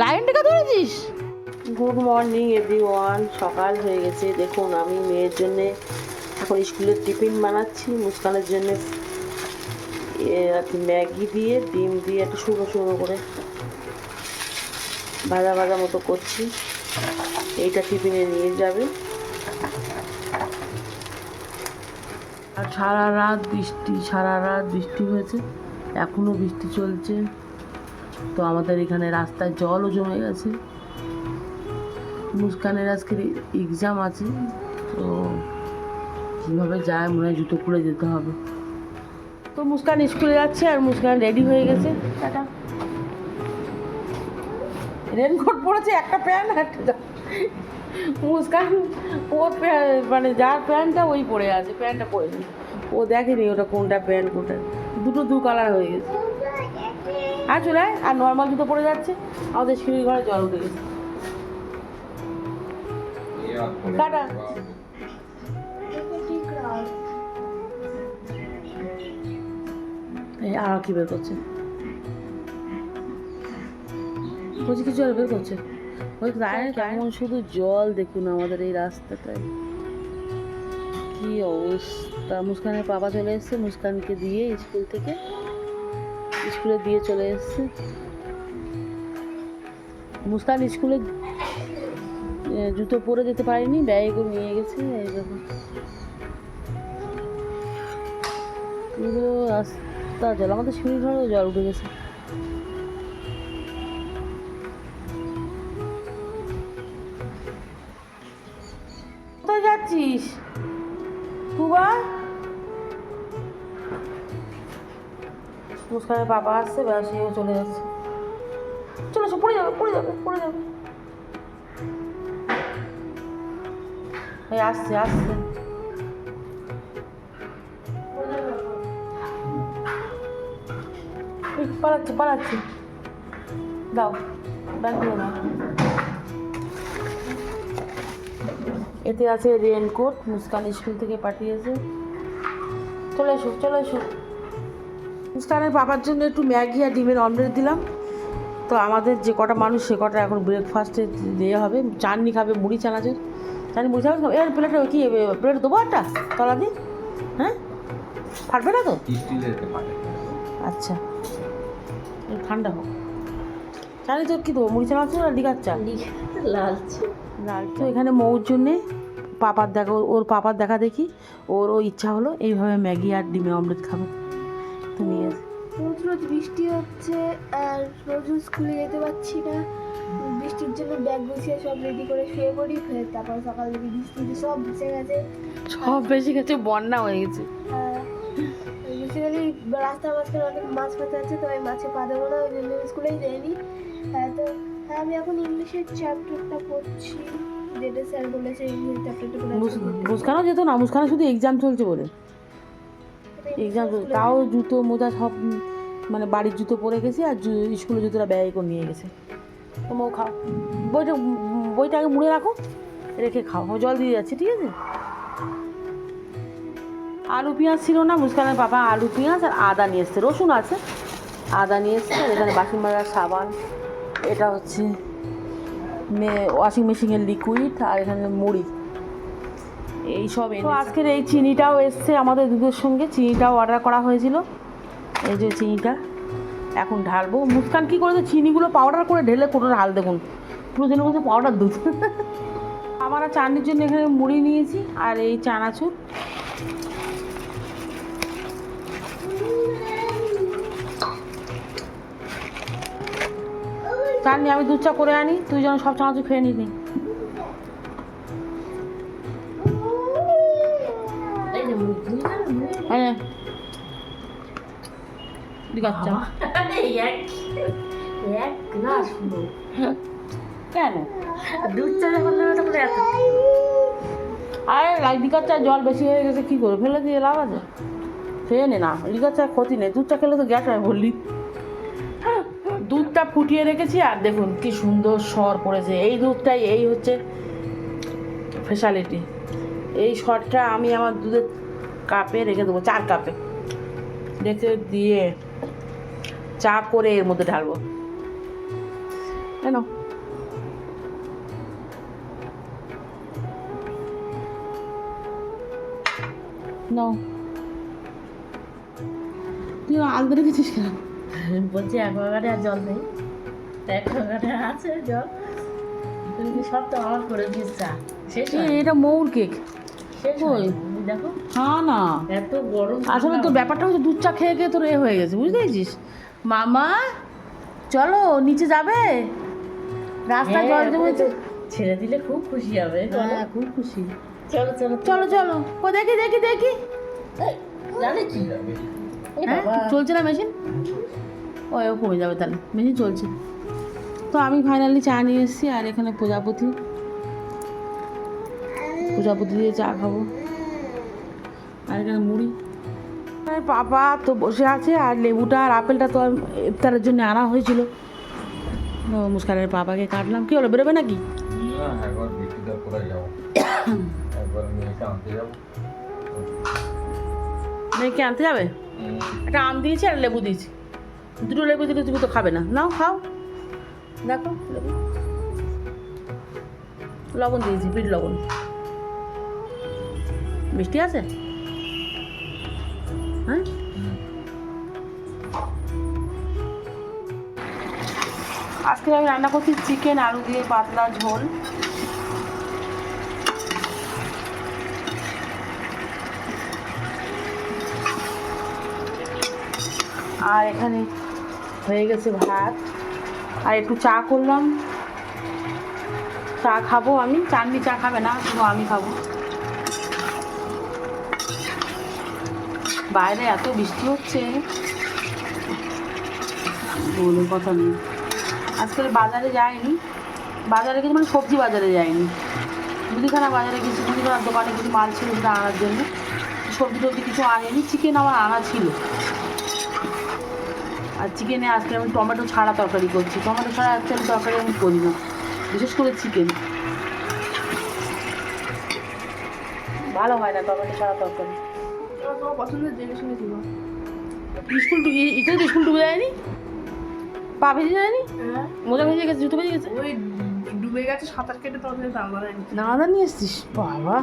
লাইনটাকে ধরেছিস? Good morning everyone সকাল হয়ে গেছে। দেখুন, আমি মেয়ের জন্য এখন স্কুলের টিফিন বানাচ্ছি। মুস্কানের জন্য ম্যাগি দিয়ে, ডিম দিয়ে, একটু শুকনো শুকনো করে ভাজা ভাজা মতো করছি। এইটা টিফিনে নিয়ে যাবে। আর সারা রাত বৃষ্টি, সারা রাত বৃষ্টি হয়েছে। এখনও বৃষ্টি চলছে। তো আমাদের এখানে রাস্তায় জলও জমে গেছে। মুস্কানের আজকে এক্সাম আছে, তো কীভাবে যায় মনে হয় জুতো খুলে যেতে হবে। তো মুস্কান স্কুলে যাচ্ছে আর মুস্কান রেডি হয়ে গেছে। রেনকোট পরেছে একটা প্যান্ট একটা মুস্কান, ও প্যা- মানে যার প্যান্টটা ওই পরে আছে প্যান্টটা পরে ও দেখেনি ওটা কোনটা প্যান্ট কোনটা দুটো দু কালার হয়ে গেছে। আর চলে আয়, আর নর্মাল জুতো পরে যাচ্ছে। আমাদের সিঁড়ি ঘরে জল উঠে গেছে। টাটা। এই আর কি বের করছে? বলছি কি জল বের করছে? ওই গায়ে কেমন শুধু জল দেখুন আমাদের এই রাস্তাটায়। কি অবস্থা। মুস্কানের বাবা চলে এসছে মুস্কানকে দিয়ে স্কুল থেকে স্কুলে দিয়ে চলে এসছে। মুস্কান স্কুলে জুতো পরে যেতে পারেনি, ব্যাগে করে নিয়ে গেছে, এই দেখুন পুরো রাস্তা জল, আমাদের সিঁড়ি ঘরেও জল উঠে গেছে। কোথায় যাচ্ছিস? তুবা মুস্কানের বাবা আসছে ব্যাস সেও চলে যাচ্ছে। চলে এসো, পড়ে যাবে পড়ে যাবে পড়ে যাবে। এই আসছে আসছে। পালাচ্ছে পালাচ্ছে। দাও, ব্যাগ দাও এতে আছে রেনকোট, মুস্কান স্কুল থেকে পাঠিয়েছে। চলে এসো চলে এসো। মুস্কানের বাবার জন্য একটু ম্যাগি আর ডিমের অমলেট দিলাম। তো আমাদের যে কটা মানুষ সে কটা এখন ব্রেকফাস্টে দিয়ে হবে। চাটনি খাবে মুড়ি চানাচুর। চাটনি মুড়ি চানাচুর খাবে। এর প্লেটে কি প্লেট দেবো একটা? তলা দিই হ্যাঁ? ফাটবে না তো? আচ্ছা। ঠান্ডা হোক। চাটনি তোর কী দেবো? মুড়ি চানাচুর আর লিকার চা? লালচে লাল তো এখানে মৌর জন্যে পাপার দেখা ওর- ওর পাপার দেখা দেখি। ওর ও ইচ্ছা হলো এইভাবে ম্যাগি আর ডিমে অমলেট খাবে। তো নিয়ে। রোজ রোজ বৃষ্টি হচ্ছে আর রোজ রোজ স্কুলে যেতে পারছি না। বৃষ্টির জন্য ব্যাগ গুছিয়ে সব রেডি করে শুয়ে পড়ি ফের তারপর সকাল থেকে বৃষ্টিতে সব ভেসে গেছে। সব বেশি গেছে বন্যা হয়ে গেছে। বেসিক্যালি রাস্তার মাঝখানে অনেক মাছ ফাছ আছে তো আমি মাছে পা দেবো না ওই জন্য স্কুলেই যাইনি। হ্যাঁ তো হ্যাঁ আমি এখন ইংলিশের চ্যাপ্টারটা পড়ছি। যেটা স্যার বলেছে ইংলিশ চ্যাপ্টারটা মুস্কানও যেত না মুস্কানে শুধু এক্সাম চলছে বলে। এক্সাম তাও জুতো মোজা সব মানে বাড়ির জুতো পরে গেছে আর স্কুলের জুতোটা ব্যাগে করে নিয়ে গেছে। তো মৌ খাও। বইটা বইটা আগে মুড়ে রাখো রেখে খাও। জল দিয়ে যাচ্ছি ঠিক আছে? আলু পেঁয়াজ ছিল না মুস্কানের বাবা আলু পেঁয়াজ আর আদা নিয়ে এসছে। রসুন আছে আদা নিয়ে এসছে আর এখানে বাসন মাজার সাবান। এটা হচ্ছে ওয়াশিং মেশিনের লিকুইড আর এখানে মুড়ি। এই সব তো আজকের এই চিনিটাও এসছে আমাদের দুধের সঙ্গে। চিনিটাও অর্ডার করা হয়েছিল। এই যে চিনিটা। এখন ঢালবো। মুস্কান কী করেছে? চিনিগুলো পাউডার করে ঢেলে কোনো ঢাল দেখুন। পুরো যেন বলছে পাউডার দুধ। আমার আর চাটনির জন্য এখানে মুড়ি নিয়েছি আর এই চানাচুর। চাটনি আমি দুধ চা করে আনি। তুই যেন সব চানাচুর খেয়ে নিবি দিঘাচ্চা এই এক এক গ্লাস কেন দুধ চা জল বেশি হয়ে গেছে, কী ফেলে দিয়ে নে ক্ষতি নেই। দুধ চা খেলে তো বললি। দুধটা ফুটিয়ে রেখেছি, আর দেখুন কি সুন্দর সর পড়েছে। এই দুধটাই, এই হচ্ছে স্পেশালিটি এই সরটা আমি আমার দুধের কাপে রেখে দেবো, চার কাপে রেখে দিয়ে চা করে এর মধ্যে ঢালবো। কেন নাও। তুই আলদা রেখেছিস কেন? বলছি অ্যাকোয়াগার্ডে আর জল নেই। অ্যাকোয়াগার্ডে আছে জল। তুমি সব তো আমার করে দিস চা? শেষ এটা মৌর কেক। দেখো। হ্যাঁ না। এত গরম আসলে তোর ব্যাপারটা হচ্ছে দুধ চা খেয়ে খেয়ে তোর এ হয়ে গেছে বুঝতে পেরেছিস? মামা চলো নিচে যাবে? রাস্তা জল হ্যাঁ, জমেছে। ছেড়ে দিলে খুব খুশি হবে। হ্যাঁ খুব খুশি। চলো চলো। চলো চলো। ও দেখি দেখি দেখি। জানে কি চলছে না মেশিন? ও কমে যাবে তাহলে। মেশিন চলছে। তো আমি ফাইনালি চা নিয়ে এসেছি আর এখানে প্রজাপতি। প্রজাপতি দিয়ে চা খাব। আর এখানে মুড়ি। পাপা তো বসে আছে আর লেবুটা আর আপেলটা তো ইফতারের জন্য আনা হয়েছিল। মুস্কানের পাপাকে কাটলাম। কি হলো বেরোবে নাকি? মেয়েকে আনতে যাবে। একটা আম দিয়েছি আর লেবু দিয়েছি। দুটো লেবু দিলে তুমি তো খাবে না। নাও খাও। দেখো লেবু। লবণ দিয়েছি বিট লবণ। মিষ্টি আছে? হ্যাঁ আজকে আমি রান্না করছি চিকেন, আলু দিয়ে পাতলা ঝোল। আর এখানে হয়ে গেছে ভাত। আর একটু চা করলাম। চা খাব আমি। চাননি চা খাবে না, শুধু আমি খাব। বাইরে এত বৃষ্টি হচ্ছে। বলে কথা নেই। আজকাল বাজারে যাইনি। বাজারে কিছু মানে সবজি বাজারে যাইনি। মুদিখানা বাজারে গেছি মুদিখানার দোকানে কিছু মাল ছিল সেটা আনার জন্য। সবজি টবজি কিছু আনেনি চিকেন আমার আনা ছিল। আর চিকেনে আজকে আমি টমেটো ছাড়া তরকারি করছি। টমেটো ছাড়া আজকে আমি তরকারি আমি করি না। বিশেষ করে চিকেন ভালো হয় না টমেটো ছাড়া তরকারি। তোমার পছন্দের জেনে শুনে দিব স্কুল ডুবে ইতে তো স্কুল ডুবে যায়নি? পা ভেজে যায়নি? হ্যাঁ। মোজা ভেজে গেছে জুতো ভেজে গেছে? ওই ডুবে গেছে সাঁতার কেটে তোমাদের বাড়ায়নি দাদা নিয়ে এসছিস? বাবা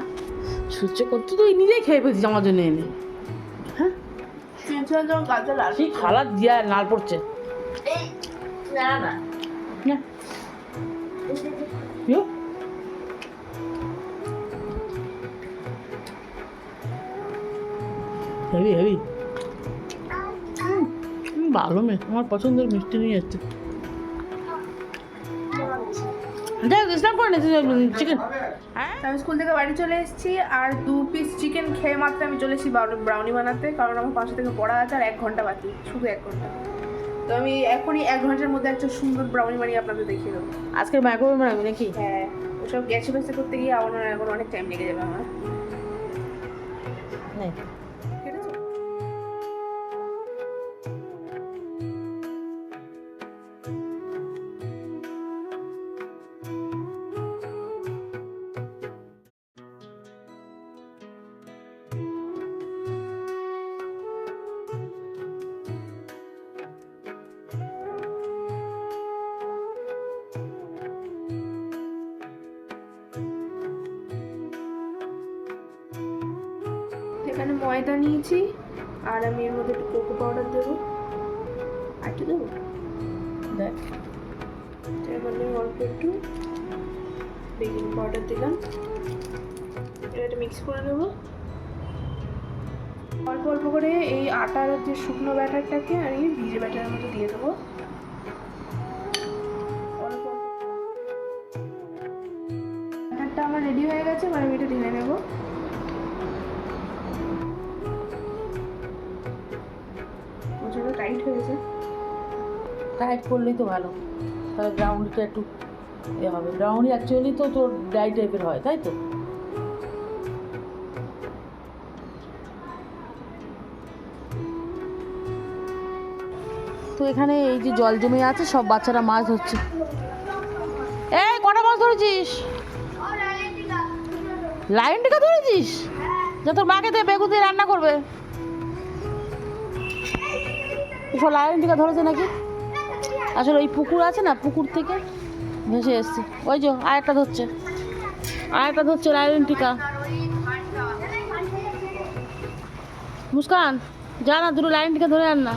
সূর্য কত তুই নিজেই খেয়ে ফেলছিস আমার জন্য এনে। হ্যাঁ? সেই খালা দিয়া লাল পড়ছে? না না। Heavy heavy. ভালো মেয়ে আমার পছন্দের মিষ্টি নিয়ে যাচ্ছে করে নিয়েছি চিকেন হ্যাঁ? আমি স্কুল থেকে বাড়ি চলে এসেছি আর দু পিস চিকেন খেয়ে মাত্র আমি চলে এসেছি ব্রাউনি বানাতে কারণ আমার থেকে পড়া আছে আর এক ঘণ্টা বাকি শুধু এক ঘণ্টা। তো আমি এখনই এক ঘণ্টার মধ্যে একটা সুন্দর ব্রাউনি বানিয়ে আপনাদের দেখিয়ে দেবো। আজকের মাইক্রোওয়েভ বানাবি নাকি? হ্যাঁ ওসব গ্যাসে ফেসে করতে গিয়ে আমার এখন অনেক টাইম লেগে যাবে আমার। ময়দা নিয়েছি আর আমি এর মধ্যে একটু কোকো পাউডার দেবো। আর একটু দেবো? দেখ। এর মধ্যে অল্প একটু বেকিং পাউডার দিলাম। এটা মিক্স করে নেব। অল্প অল্প করে এই আটার যে শুকনো ব্যাটারটাকে আমি ভিজে ব্যাটারের মধ্যে দিয়ে দেবো। ব্যাটারটা আমার রেডি হয়ে গেছে এবার আমি এটা ঢেলে নেব। হয়ে গেছে। টাইট করলেই তো ভালো। তাহলে ব্রাউনিটা একটু এ হবে। ব্রাউনি অ্যাকচুয়ালি তো তোর ড্রাই টাইপের হয়, তাই তো? তো এখানে এই যে জল জমে আছে, সব বাচ্চারা মাছ ধরছে। এই, কটা মাছ ধরেছিস? লাইন টিকা ধরেছিস? যা তোর মাকে দিয়ে বেগুন দিয়ে রান্না করবে। সব লাইন টিকা ধরেছে নাকি? আসলে ওই পুকুর আছে না, পুকুর থেকে ভেসে এসছে। ওই যে একটা ধরছে। একটা ধরছে লাইলেন টিকা। মুস্কান, যা না, দুটো লাইন টিকা ধরে আন না।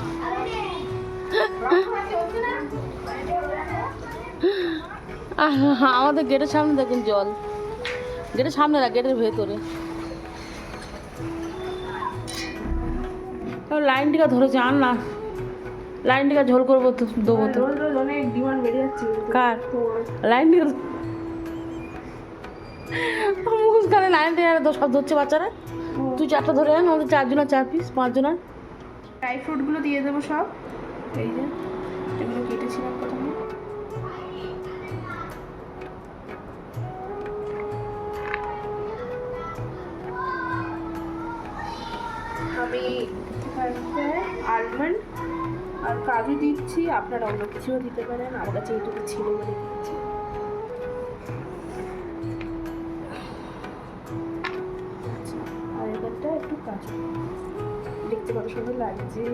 আমাদের গেটের সামনে দেখুন জল। গেটের সামনে না, গেটের ভেতরে। লাইন টিকা ধরেছে, আন না। লাইন টিকা ঝোল করব তো দেবো তো। রোজ রোজ অনেক ডিমান্ড বেড়ে যাচ্ছে কার? লাইন টিকা মুস্কানে লাইন টিকা তো সব ধরছে বাচ্চারা। তুই চারটা ধরে আন আমাদের চারজনের চার পিস পাঁচজনের ড্রাই ফ্রুটগুলো দিয়ে দেবো সব। এই যে এগুলো কেটেছিলাম প্রথমে। আমি আলমন্ড আর কাজু দিচ্ছি আপনারা অন্য কিছুও দিতে পারেন আমার কাছে এইটুকু ছিল বলে দিচ্ছি। আচ্ছা, আর এখানটা একটু কাজু দেখতে কত সুন্দর লাগছে।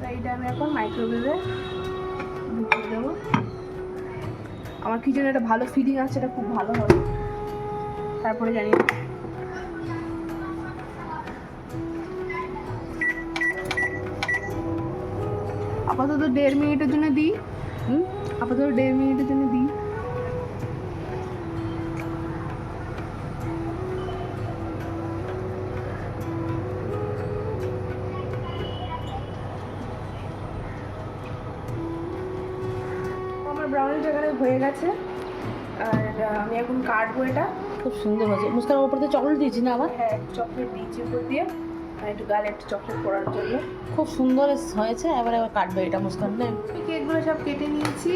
তাই এটা আমি এখন মাইক্রোওয়েভে ঢুকিয়ে দেবো। আমার কি যেন একটা ভালো ফিলিং আছে এটা খুব ভালো হবে। তারপরে জানি আপাতত দেড় মিনিটের জন্য দিই। হুম? আপাতত দেড় মিনিটের জন্য দিই। আমার ব্রাউনিটা এখানে হয়ে গেছে। আর আমি এখন কাটবো এটা। খুব সুন্দর হয়েছে। মুস্কানের ওপর দিয়ে চকলেট দিয়েছি না আবার? হ্যাঁ চকলেট দিয়েছি উপর দিয়ে। আর একটু গালে একটু চকলেট পড়ার জন্য। খুব সুন্দর হয়েছে এবার এবার কাটবে এটা মুস্কান নেই আমি কেকগুলো সব কেটে নিয়েছি।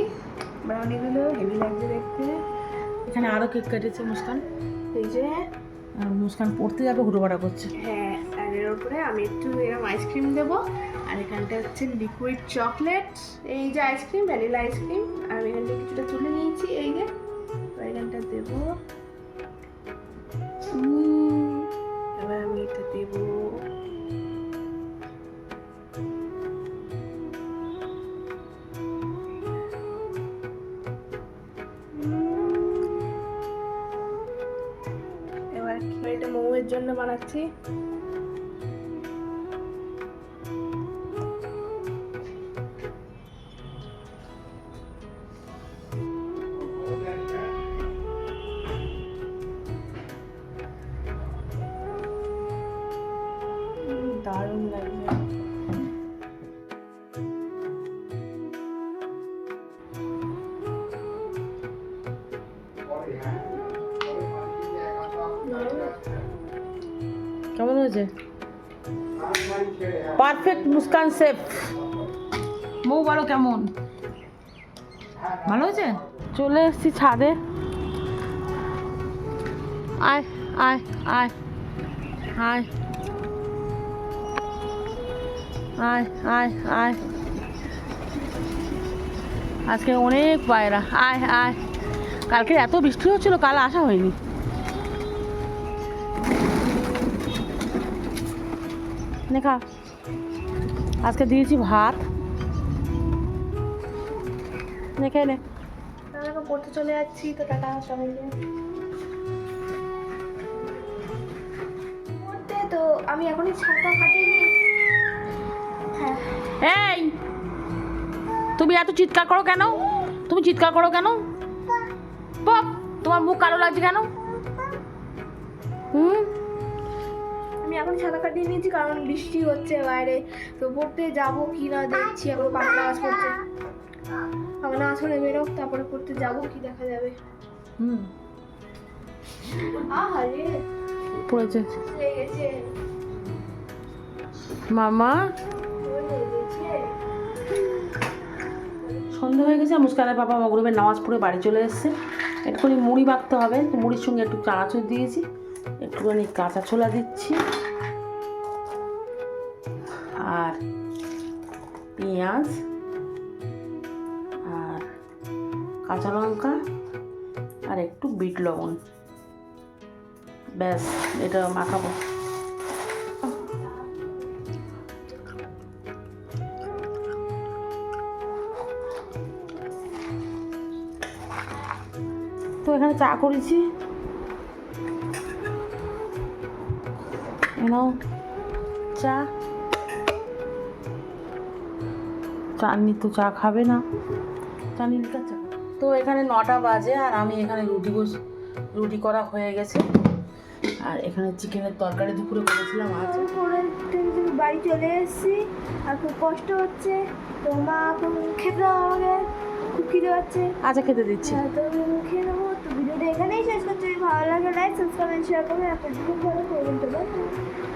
ব্রাউনিগুলো হেভি লাগছে দেখতে। এখানে আরও কেক কেটেছে মুস্কান। এই যে। আর মুস্কান পড়তে যাবে হুটোপাটা করছে। হ্যাঁ আর এর উপরে আমি একটু এরকম আইসক্রিম দেবো। আর এখানটা হচ্ছে লিকুইড চকলেট এই যে আইসক্রিম ভ্যানিলা আইসক্রিম আর আমি এখানটা কিছুটা তুলে নিয়েছি এই যে। এখানটা দেবো। এটা দেবো এটা মোমোর জন্য বানাচ্ছি। দারুণ কেমন হয়েছে? Perfect Muskan chef. মৌ বলো কেমন? ভালো হয়েছে? চলে এসেছি ছাদে। আয় আয় আয় আয়। আয় আয় আয়। আজকে অনেক পায়রা। আয় আয়। কালকে এত বৃষ্টি হচ্ছিল, কাল আসা হয়নি। দেখা আজকে দিয়েছি ভাত। দেখে নে। পড়তে চলে যাচ্ছি, তো টাটা, সবাইকে। তো, আমি এখনই ছাতা কাটিনি হ্যাঁ এই তুমি এত চিৎকার করো কেন? তুমি চিৎকার করো কেন? পপ তোমার মুখ কালো লাগছে কেন? হুম? আমি এখন সাঁতার কাটিয়ে নিয়েছি কারণ বৃষ্টি হচ্ছে বাইরে। তো পড়তে যাব কি না দেখছি এখন পাখা আওয়াজ করছে। এখন আসলে বেরোক তারপরে পড়তে যাব কি দেখা যাবে। হুম। আহারে পড়েছে। মামা? সন্ধে হয়ে গেছে, মুস্কানের বাবা মগরবের নামাজ পড়ে বাড়ি চলে এসছে। একটুখানি মুড়ি মাখতে হবে, মুড়ির সঙ্গে একটু চানাচুর দিয়েছি, একটুখানি কাঁচা ছোলা দিচ্ছি। আর পেঁয়াজ, আর কাঁচা লঙ্কা, আর একটু বিট লবণ। ব্যাস, এটা মাখাবো। এখানে চা করেছি। এ নাও চা। চাননি তো চা খাবে না। চাননি তো চা। তো এখানে নটা বাজে আর আমি এখানে রুটি বস রুটি করা হয়ে গেছে। আর এখানে চিকেনের তরকারি দুপুরে করেছিলাম আজ। বাড়ি চলে এসেছি। আর খুব কষ্ট হচ্ছে। তো মা খেতে আমাকে খুব খিদে পাচ্ছে। আচ্ছা খেতে দিচ্ছি। হ্যাঁ, তো খেয়ে নেব এখানেই শেষ করছি ভালো লাগে লাইক সাবস্ক্রাইব শেয়ার করবেন আপনার ভালো করবেন তো bye.